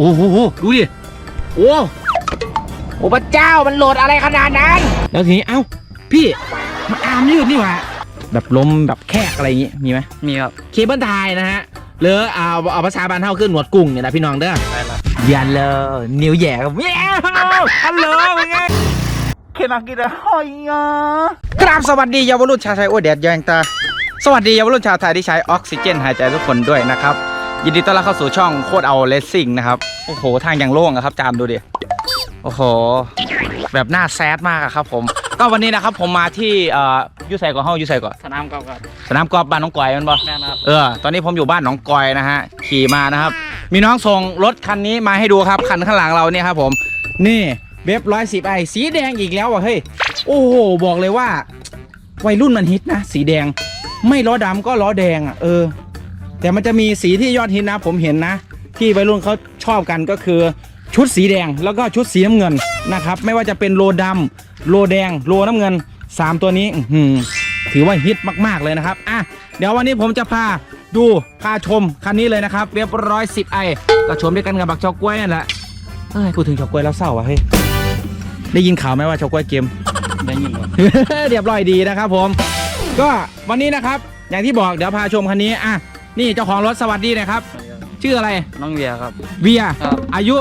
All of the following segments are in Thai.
โอ้โหดูดิโอ้โอ้พระเจ้ามันโหลดอะไรขนาดนั้น แล้วทีนี้เอ้าพี่มันอาร์มยืดนี่หว่าแบบลมแบบแคกอะไรอย่างงี้มีไหมมีครับเคเบิลไทยนะฮะหรือเอาเอาภาษาบ้านเท่าขึ้นหนวดกุ้งเนี่ยนะพี่น้องเด้อได้ละยันเลยนิ้วแหย่กับแย่ฮัลโหลเป็นไงกราบสวัสดีเยาวรุ่นชาวไทยโอ้แดดแยงตาสวัสดีเยาวรุ่นชาวไทยที่ใช้ออกซิเจนหายใจทุกคนด้วยนะครับ ยินดีต้อนรับเข้าสู่ช่องโคตรเอาเลสซิ่งนะครับ โอ้โห ทางอย่างโล่งอะครับ จามดูดิ โอ้โห แบบหน้าแซดมากอะครับผม ก็วันนี้นะครับผมมาที่เอ่อยูไซก่อนห้องยูไซก่อน สนามกอล์ฟครับสนามกอล์ฟบ้านน้องกอยมันบอแม่นะครับเออ ตอนนี้ผมอยู่บ้านหนองกอยนะฮะ ขี่มานะครับ มีน้องส่งรถคันนี้มาให้ดูครับ คันข้างหลังเราเนี่ยครับผม นี่เว็บร้อยสิบไอสีแดงอีกแล้วอะเฮ้ย โอ้โห บอกเลยว่า วัยรุ่นมันฮิตนะ สีแดง ไม่ล้อดำก็ล้อแดงอะเออ แต่มันจะมีสีที่ยอดฮิตนะผมเห็นนะ ที่วัยรุ่นเขาชอบกันก็คือชุดสีแดงแล้วก็ชุดสีน้ำเงินนะครับ ไม่ว่าจะเป็นโลดำโลแดง โลน้ำเงินสามตัวนี้อื้อหือถือว่าฮิตมาก ๆ เลยนะครับอะเดี๋ยววันนี้ผมจะพาดูพาชมคันนี้เลยนะครับเว็บร้อยสิบไอก็ชมด้วยกันกับบักชอกกล้วยนั่นแหละเอ้ยพูดถึงชอกกล้วยแล้วเศร้าว่ะเฮ้ยได้ยินข่าวไหมว่าชอกกล้วยเกมได้ยินครับเรียบร้อยดีนะครับผม ก็วันนี้นะครับอย่างที่บอกเดี๋ยวพาชมคันนี้อะ นี่เจ้าของรถสวัสดีหนะครับ ชื่ออะไรน้องเวียครับ เวียครับ อายุ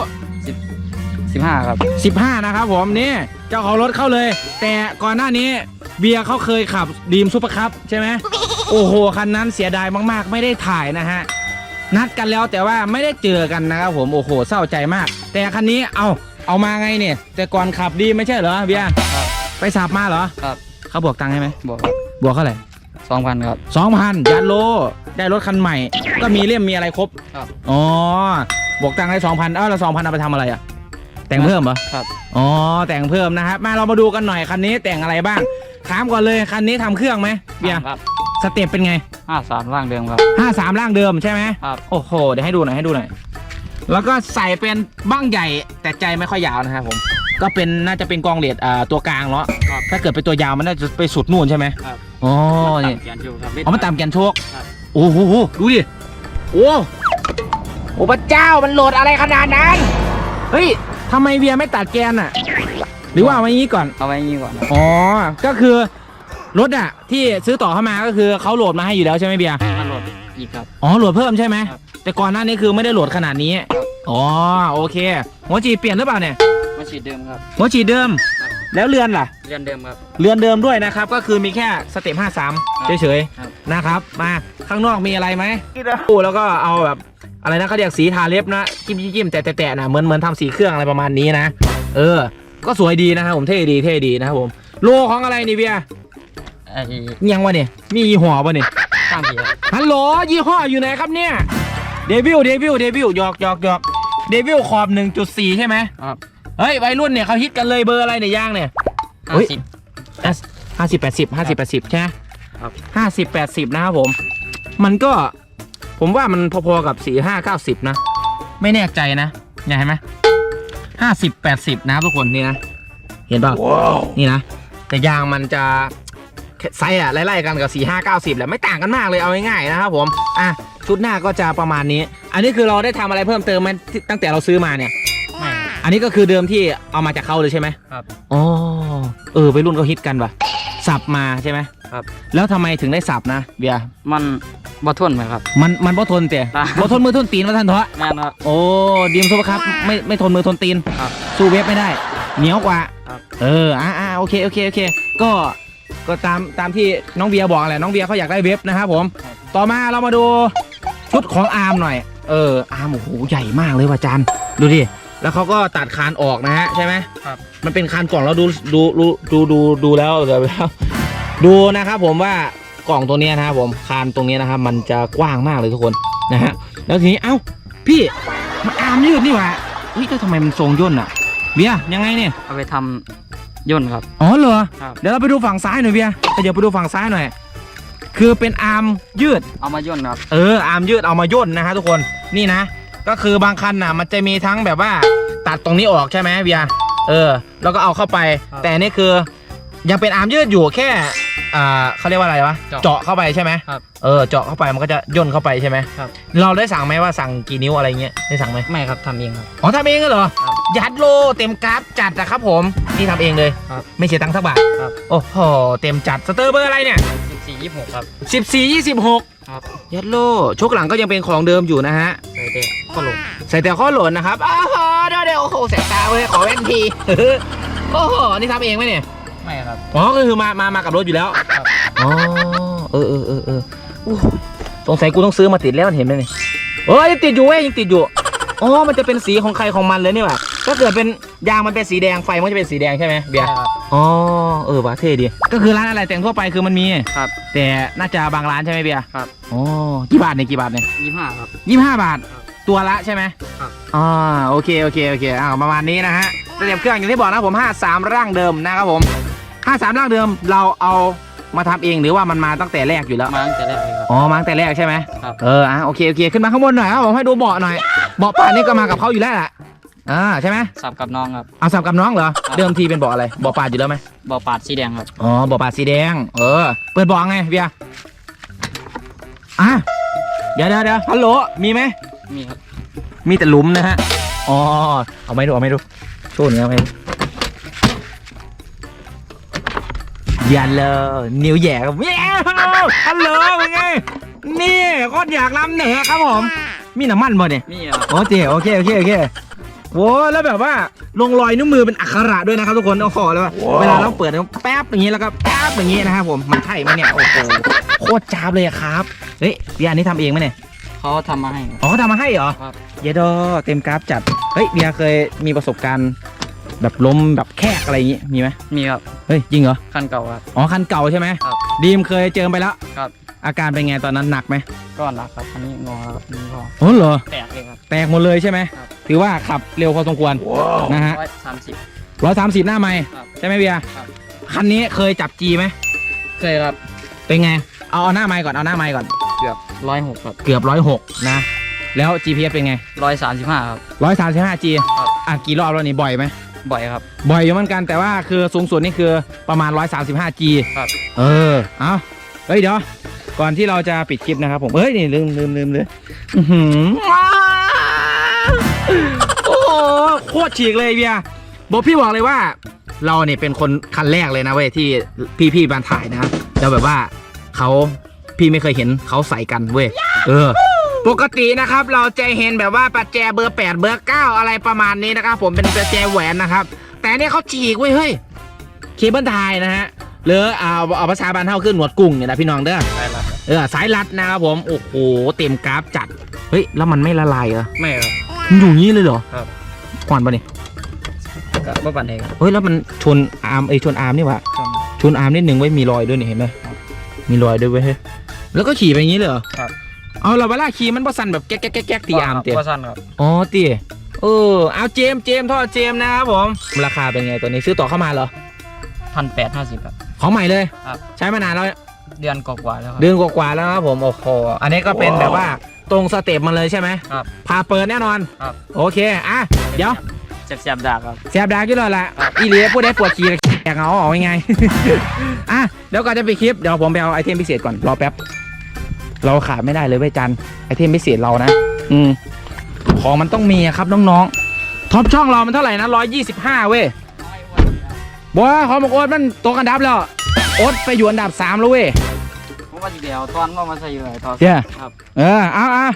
สิบห้าครับ 15 นะครับผมนี่เจ้าของรถเข้าเลย แต่ก่อนหน้านี้เบียร์เขาเคยขับดีมซูเปอร์คัพใช่ไหมโอ้โห คันนั้นเสียดายมากๆ ไม่ได้ถ่ายนะฮะ นัดกันแล้วแต่ว่าไม่ได้เจอกันนะครับผมโอ้โหเศร้าใจมาก แต่คันนี้เอาเอามาไงเนี่ย แต่ก่อนขับดีไม่ใช่เหรอเบียร์ครับไปสับมาเหรอครับเขาบวกตังค์ให้ไหมบอกครับบวกเท่าไหร่ สองพันครับ สองพันยันโล ได้รถคันใหม่ ก็มีเล่มมีอะไรครบครับ อ๋อบวกตังค์ให้สองพันเอ้าแล้วสองพันเอาไปทำอะไรอะแต่งเพิ่มเหรอครับ อ๋อแต่งเพิ่มนะครับมาเรามาดูกันหน่อยคันนี้แต่งอะไรบ้างถามก่อนเลยคันนี้ทำเครื่องไหมเบียร์ครับสเต็ปเป็นไงห้าสามร่างเดิมครับ ห้าสามร่างเดิมใช่ไหมครับ โอ้โหเดี๋ยวให้ดูหน่อยให้ดูหน่อยแล้วก็ใส่เป็นบ้างใหญ่แต่ใจไม่ค่อยยาวนะครับผมก็เป็นน่าจะเป็นกองเหลียดอ่าตัวกลางเนาะครับถ้าเกิดเป็นตัวยาวมันน่าจะไปสุดนู่นใช่ไหมครับ อ๋อนี่ต่ำเกียนอยู่ครับเอามาตามแกนโชคครับโอ้โหดูดิโอ้โอ้พระเจ้ามันโหลดอะไรขนาดนั้น เฮ้ยทำไมเวียไม่ตัดแกนอะ หรือว่าเอาไว้อย่างนี้ก่อน เอาไว้อย่างนี้ก่อนนะอ๋อ ก็คือรถอะที่ซื้อต่อเข้ามาก็คือเขาโหลดมาให้อยู่แล้วใช่ไหมเบียร์มาโหลดอีกครับ อ๋อโหลดเพิ่มใช่ไหมครับแต่ก่อนหน้านี้คือไม่ได้โหลดขนาดนี้ครับอ๋อโอเคหัวฉีดเปลี่ยนหรือเปล่าเนี่ยมาฉีดเดิมครับหัวฉีดเดิมครับ แล้วเรือนล่ะ เรียนเดิมครับ เรือนเดิมด้วยนะครับ ก็คือมีแค่สเต็ปห้าสามครับเฉยครับๆนะครับมาข้างนอกมีอะไรไหมโอ้แล้วก็เอาแบบอะไรนะเขาเรียกสีทาเล็บนะจิ้มจิ้มจิ้มแตะแตะแตะนะเหมือนเหมือนทำสีเครื่องอะไรประมาณนี้นะ เออ ก็สวยดีนะครับผมเท่ดีเท่ดีนะครับผมโลของอะไรนี่เบียร์ไอ้ยังวะเนี่ยมียี่ห้อปะเนี่ย ข้างเพียฮัลโหลยี่ห้ออยู่ไหนครับเนี่ยเดวิลเดวิลเดวิลหยอกหยอกหยอกเดวิลขอบ 1.4 ใช่ไหมครับ เฮ้ยวัยรุ่นเนี่ยเขาฮิตกันเลยเบอร์อะไรเนี่ยย่างเนี่ยเฮ้ห้ายสิบห้าสิบแปดสิบห้าสิบแปดสิบใช่ไหมครับห้าสิบแปดสิบนะครับผม มันก็ผมว่ามันพอๆกับสี่ห้าเก้าสิบนะ ไม่แน่ใจนะเนี่ยเห็นไหมห้าสิบแปดสิบนะครับทุกคนนี่นะ เห็นเปล่านี่นะ แต่ยางมันจะไซส์อะไล่ๆกันกับ4 5 9 0แหละไม่ต่างกันมากเลยเอาง่ายๆนะครับผม อะชุดหน้าก็จะประมาณนี้ อันนี้คือเราได้ทำอะไรเพิ่มเติมไหมที่ตั้งแต่เราซื้อมาเนี่ยไม่ อันนี้ก็คือเดิมที่เอามาจากเขาเลยใช่ไหมครับอ๋อเออไปรุ่นเขาฮิตกันปะสับมาใช่ไหมครับ แล้วทำไมถึงได้สับนะเบียร์มันบ่ทนไหมครับ มันมันบ่ทนเตะอะบ่ทนมือทนตีนมาทันเถอะแม่นครับ โอ้ดีมซุปเปอร์คัพไม่ไม่ทนมือทนตีน ครับสู้เว็บไม่ได้ เหนียวกว่าครับ เอออ่าอ่าโอเคโอเคโอเคก็ก็ตามตามที่น้องเบียร์บอกแหละน้องเบียร์เขาอยากได้เว็บนะครับผม ต่อมาเรามาดูชุดของอาร์มหน่อย เอออาร์มโอ้โหใหญ่มากเลยว่ะจันดูดิ แล้วเขาก็ตัดคานออกนะฮะใช่ไหมครับ มันเป็นคานกล่องแล้วดูดูดูดูดูดูแล้วเดี๋ยวแล้วดูนะครับผมว่ากล่องตัวเนี้ยนะครับผมคานตรงเนี้ยนะครับ มันจะกว้างมากเลยทุกคนนะฮะแล้วทีนี้เอ้าพี่มันอาร์มยืดนี่หว่าเฮ้ยแต่ทำไมมันทรงย่นอะเบียร์ยังไงเนี่ยเอาไปทำย่นต์ครับ อ๋อเหรอครับ เดี๋ยวเราไปดูฝั่งซ้ายหน่อยเบียร์เดี๋ยวไปดูฝั่งซ้ายหน่อย คือเป็นอาร์มยืด เอามาย่นต์ครับ เอออาร์มยืดเอามาย่นนะฮะทุกคนนี่นะ ก็คือบางคันน่ะ มันจะมีทั้งแบบว่าตัดตรงนี้ออกใช่ไหมเบียร์เออ แล้วก็เอาเข้าไป ครับ แต่นี่คือ ยังเป็นอาร์มยืดอยู่แค่อ่าเขาเรียกว่าอะไรวะเจาะเจาะเข้าไปใช่ไหมครับ เออเจาะเข้าไปมันก็จะย่นเข้าไปใช่ไหมครับ เราได้สั่งไหมว่าสั่งกี่นิ้วอะไรเงี้ยได้สั่งไหม ไม่ครับทำเองครับ อ๋อทำเองเหรอ ครับยัดโลเต็มกราฟจัดนะครับผม นี่ทำเองเลย ครับไม่เสียตังค์สักบาทครับ โอ้โห เต็มจัด สเตอร์เบอร์อะไรเนี่ยสิบสี่ยี่สิบหกครับ 14 26 ครับยัดโลชกหลังก็ยังเป็นของเดิมอยู่นะฮะใส่เด็กก็ลงใส่แต่ข้อหล่นนะครับอ้าวเดี๋ยวเดี๋ยวโอ้โหแสบตาเว้ยขอแว่นทีโอ้โหนี่ทำเองไหมเนี่ยไม่ครับอ๋อก็คือมามามากับรถอยู่แล้วครับอ๋อเออเออเออเอออู้สงสัยกูต้องซื้อมาติดแล้วเห็นไหมเนี่ยเอ้ยยังติดอยู่เว้ยยังติดอยู่อ๋อมันจะเป็นสีของใครของมันเลยนี่หว่าถ้าเกิดเป็น ยางมันเป็นสีแดงไฟมันจะเป็นสีแดงใช่ไหมเบียร์ใช่ครับอ๋อเออว่ะเท่ดี ก็คือร้านอะไรแต่งทั่วไปคือมันมีครับ แต่น่าจะบางร้านใช่ไหมเบียร์ครับอ๋อกี่บาทเนี่ยกี่บาทเนี่ยยี่สิบห้าครับยี่สิบห้าบาทครับตัวละใช่ไหมครับอ่าโอเคโอเคโอเคอ้าวประมาณนี้นะฮะระเบียบเครื่องอย่างที่บอกนะผม53ร่างเดิมนะครับผม53ร่างเดิมเราเอามาทำเองหรือว่ามันมาตั้งแต่แรกอยู่แล้วมาตั้งแต่แรกเลยครับอ๋อมาตั้งแต่แรกใช่ไหมครับเอออะโอเคโอเคขึ้นมาข้างบนหน่อยครับผมให้ดูเบาะหน่อยเบาะป่านนี่ก็มากับเขาอยู่แล้วแหละ อ่าใช่ไหมสับกับน้องครับ เอาสับกับน้องเหรอ ครับ เดิมทีเป็นเบาะอะไรเบาะป่านอยู่แล้วไหมบอปาดสีแดงครับ อ๋อเบาะป่านสีแดง เออ เปิดเบาะไงเบียร์อะเดี๋ยวเดี๋ยวเดี๋ยวฮัลโหล มีไหม มีครับ มีแต่หลุมนะฮะ อ๋อ เอาไม่ดู เอาไม่ดูโชว์หน่อยเอาไม่ดูยันเลยนิ้วแหย่ครับแย่ฮัลโหลเป็นไง นี่โคตรอยากนำเหนือครับผม มีน้ำมันบ่เนี่ย มีครับ โอเค โอเค โอเค โอเค โว้แล้วแบบว่าลงรอยนิ้วมือเป็นอักขระด้วยนะครับทุกคนโอ้โหแล้วว่าเวลาเราเปิดแป๊บอย่างนี้แล้วก็แป๊บอย่างนี้นะครับผมมันใช่ไหมเนี่ยโอ้โหโคตรจ้าบเลยอะครับเฮ้ยพี่อันนี้ทำเองไหมเนี่ยเขาทำมาให้ครับอ๋อเขาทำมาให้เหรอครับเยดอเต็มกราฟจัดเฮ้ยเบียร์เคยมีประสบการณ์แบบล้มแบบแคกอะไรอย่างงี้มีไหมมีครับเฮ้ยจริงเหรอคันเก่าครับอ๋อคันเก่าใช่ไหมครับดีมเคยเจอไปแล้วครับ อาการเป็นไงตอนนั้นหนักไหมก็หนักครับอันนี้งอครับอันนี้ก็อ๋อเหรอ แตกเลยครับ แตกหมดเลยใช่ไหม ครับ ถือว่าขับเร็วพอสมควรนะฮะร้อยสามสิบร้อยสามสิบหน้าไม้ครับ ใช่ไหมเบียร์ครับ คันนี้เคยจับจีไหม เคยครับเป็นไง เอาเอาหน้าไม้ก่อน เอาหน้าไม้ก่อน เกือบร้อยหกครับเกือบร้อยหกนะ แล้ว GPS เป็นไงร้อยสามสิบห้าครับ ร้อยสามสิบห้า G ครับ อะกี่รอบแล้วนี่บ่อยไหม บ่อยครับ บ่อยอยู่เหมือนกันแต่ว่าคือสูงสุดนี่คือประมาณ 135G ครับ เออ เอาเฮ้ยเดี๋ยว ก่อนที่เราจะปิดคลิปนะครับผมเฮ้ยนี่ลืมลืมลืมเลยโอ้โหโคตรฉีกเลยเบียบอกพี่บอกเลยว่า เราเนี่ยเป็นคนคันแรกเลยนะเว้ยที่พี่พี่ๆมาถ่ายนะแล้วแบบว่าเขาพี่ไม่เคยเห็นเขาใส่กันเว้ยเออ ปกตินะครับ เราจะเห็นแบบว่าประแจเบอร์ 8 เบอร์ 9 อะไรประมาณนี้นะครับผมเป็นประแจแหวนนะครับ แต่เนี่ยเขาฉีกเว้ยเฮ้ยเคเบิลไทยนะฮะ หรือเอาเอาภาษาบ้านเท่าขึ้นหนวดกุ้งเนี่ยนะพี่น้องเด้อใช่ครับเออสายรัดนะครับผมโอ้โหเต็มกราฟจัดเฮ้ยแล้วมันไม่ละลายเหรอไม่ครับ มันอยู่อย่างนี้เลยเหรอครับควันปะเนี่ยก็บ่ปั่นเองครับ เฮ้ยแล้วมันชนอาร์มเอ้ยชนอาร์มนี่หวะครับชนอาร์มนิดนึงไว้ยมีรอยด้วยนี่เห็นไหมมีรอยด้วยเว้ยเฮ้ยแล้วก็ขี่ไปอย่างนี้เลยเหรอครับ เอาเราเวลาขี่มันประสันแบบแก๊กแก๊กแก๊กแก๊กตีอาร์มเตี้ยก็สั้นครับอ๋อตีเออเอาเจมส์เจมส์ท่อเจมส์นะครับผม ราคาเป็นไงตัวนี้ซื้อต่อเข้ามาเหรอ พันแปดห้าสิบครับ ของใหม่เลยครับ ใช้มานานแล้วเดือนกว่าๆแล้วครับ เดือนกว่าๆแล้วนะครับผมโอ้โหอันนี้ก็เป็นแบบว่าตรงสเต็ปมาเลยใช่ไหมครับพาเปิดแน่นอนครับ โอเคอะเดี๋ยวเสียบๆดาบครับแสบดากอยู่แล้วล่ะอีเหลียพูดได้ปวดขี้กับแกงเอาออกยังไง อะเดี๋ยวก่อนจะไปดคลิป เดี๋ยวผมไปเอาไอเทมพิเศษก่อน รอแป๊บ เราขาดไม่ได้เลยเว้ยจันไอเทมพิเศษเรานะ อืม ของมันต้องมีอะครับน้องๆท็อปช่องเรามันเท่าไหร่นะร้อยยี่สิบห้าเว้ย บัวของบอกโอ๊ตมันตกอันดับแล้ว โอ๊ตไปอยู่อันดับสามแล้วเว้ย ผมว่าทีเดียวตอนก็มาใส่อยู่เลยตอนเชี่ยครับเออเอาเอา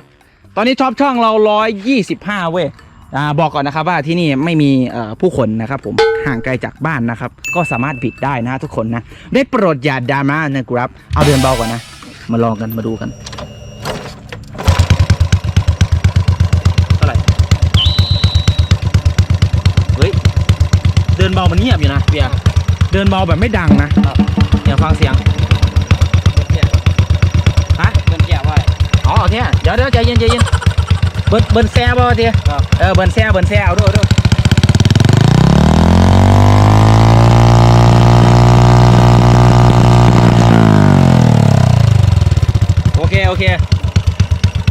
ตอนนี้ท็อปช่องเราร้อยยี่สิบห้าเว้ยอ่าบอกก่อนนะครับว่าที่นี่ไม่มีเอ่อผู้คนนะครับผมห่างไกลจากบ้านนะครับ ก็สามารถบิดได้นะทุกคนนะ ได้โปรดอย่าดราม่านะครับ เอาเดินเบาก่อนนะ มาลองกันมาดูกันามันเงียบอยู่นะเบียร์เดินเบาแบบไม่ดังนะอย่าฟังเสียงฮะเดินแก่ไว้อ๋อโอเคเดี๋ยวเดี๋ยวใจเย็นใจเย็นเบิร์นเบิร์นแซ่บ่ทีครับเออเบิร์นแซ่เบิร์นแซ่เอาด้วยเอาด้วยโอเคโอเค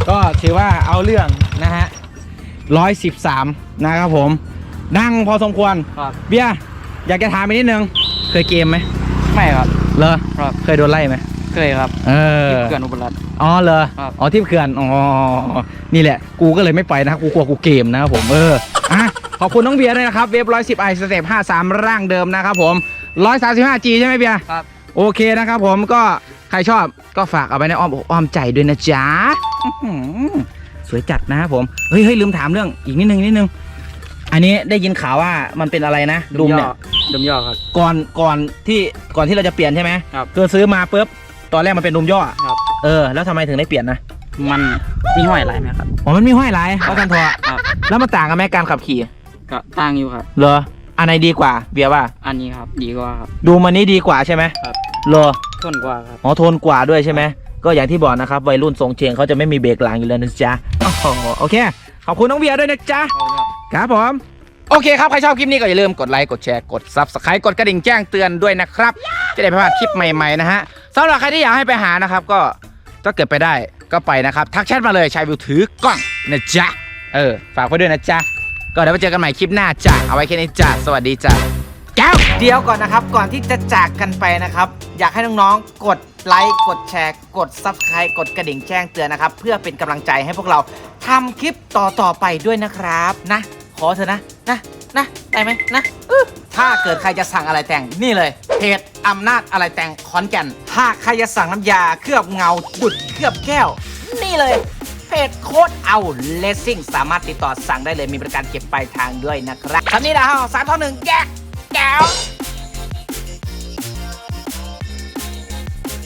ก็ถือว่าเอาเรื่องนะฮะร้อยสิบสามนะครับผม นั่งพอสมควร ครับ เบียร์อยากจะถามไปนิดนึง เคยเกมไหมไม่ครับ เหรอครับ เคยโดนไล่ไหมเคยครับเออ ที่เขื่อนอุบลรัตน์ อ๋อเหรอครับ อ๋อที่เขื่อน อ๋อ นี่แหละ กูก็เลยไม่ไปนะครับกูกลัวกูเกมนะครับผม เออ อะ ขอบคุณน้องเบียร์ด้วยนะครับ เวฟร้อยสิบไอสเต็ปห้าสามร่างเดิมนะครับผมร้อยสามสิบห้าจีใช่ไหมเบียร์ ครับ โอเคนะครับผมก็ใครชอบก็ฝากเอาไว้ในอ้อมอกอ้อมใจด้วยนะจ๊ะอื้อหือสวยจัดนะครับผม เฮ้ยเฮ้ยลืมถามเรื่องอีกนิดนึงนิดนึง อันนี้ได้ยินข่าวว่ามันเป็นอะไรนะดุมเนี่ยดุมย่อครับ ก่อนก่อนที่ก่อนที่เราจะเปลี่ยนใช่ไหมครับคือซื้อมาปุ๊บตอนแรกมันเป็นดุมย่อครับเออแล้วทำไมถึงได้เปลี่ยนนะมันมีห้อยอะไรไหมครับอ๋อมันมีห้อยหลายเพราะกันทอครับแล้วมันต่างกันไหมการขับขี่ก็ตั้งอยู่ครับเหรออันไหนดีกว่าเบียร์ว่า อันนี้ครับดีกว่าครับดูมันนี้ดีกว่าใช่ไหมครับเหรอต้นกว่าครับอ๋อทนกว่าด้วยใช่ไหมก็อย่างที่บอกนะครับวัยรุ่นทรงเชงเขาจะไม่มีเบรกหลังอยู่แล้วนะจ๊ะโอ้โหโอเคขอบคุณน้องเบียร์ด้วยนะจ๊ะ ครับผม โอเคครับ ใครชอบคลิปนี้ก็อย่าลืมกดไลค์ กดแชร์ กด Subscribe กดกระดิ่งแจ้งเตือนด้วยนะครับ จะได้ไม่พลาดคลิปใหม่ๆนะฮะสำหรับใครที่อยากให้ไปหานะครับ ก็ถ้าเกิดไปได้ก็ไปนะครับ ทักแชทมาเลยชายวิวถือกล้องนะจ๊ะ เออ ฝากไว้ด้วยนะจ๊ะ ก็เดี๋ยวไปเจอกันใหม่คลิปหน้าจ้ะเอาไว้แค่นี้จ้ะสวัสดีจ้ะแก้วเดียวก่อนนะครับ ก่อนที่จะจากกันไปนะครับ อยากให้น้องๆ กดไลค์ กดแชร์ กด Subscribe กดกระดิ่งแจ้งเตือนนะครับ เพื่อเป็นกำลังใจให้พวกเราทำคลิปต่อๆไปด้วยนะครับนะ ขอเถอะนะ นะนะได้ไหมนะอื้อถ้าเกิดใครจะสั่งอะไรแต่งนี่เลยเพจอำนาจอะไรแต่งขอนแก่นถ้าใครจะสั่งน้ำยาเคลือบเงาดุดเคลือบแก้ว นี่เลย เพจโคตรเอาเลสซิ่งสามารถติดต่อสั่งได้เลยมีบริการเก็บปลายทางด้วยนะครับคำนี้นะฮะสามท่อหนึ่งแยกแก้ว